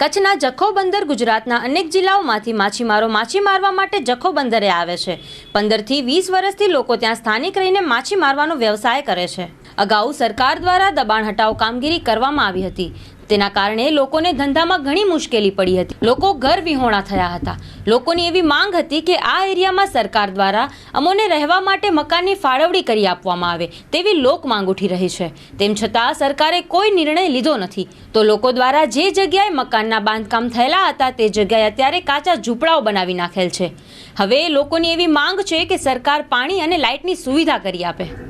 કચ્છના જખો બંદર ગુજરાતના અનેક જિલ્લાઓમાંથી માછીમારો માછી મારવા માટે જખો બંદરે આવે છે. પંદરથી વીસ વર્ષથી લોકો ત્યાં સ્થાનિક રહીને માછી મારવાનો વ્યવસાય કરે છે. અગાઉ સરકાર દ્વારા દબાણ હટાવ કામગીરી કરવામાં આવી હતી. તેના કારણે લોકોને ધંધામાં ઘણી મુશ્કેલી પડી હતી. લોકો ઘર વિહોણા થયા હતા. લોકોની એવી માંગ હતી કે આ એરિયામાં સરકાર દ્વારા અમોને રહેવા માટે મકાનની ફાળવણી કરી આપવામાં આવે તેવી લોક માંગ ઉઠી રહી છે. તેમ છતાં સરકારે કોઈ નિર્ણય લીધો નથી. તો લોકો દ્વારા જે જગ્યાએ મકાનના બાંધકામ થયેલા હતા તે જગ્યાએ અત્યારે કાચા ઝૂંપડાઓ બનાવી નાખેલ છે. હવે લોકોની એવી માંગ છે કે સરકાર પાણી અને લાઇટની સુવિધા કરી આપે.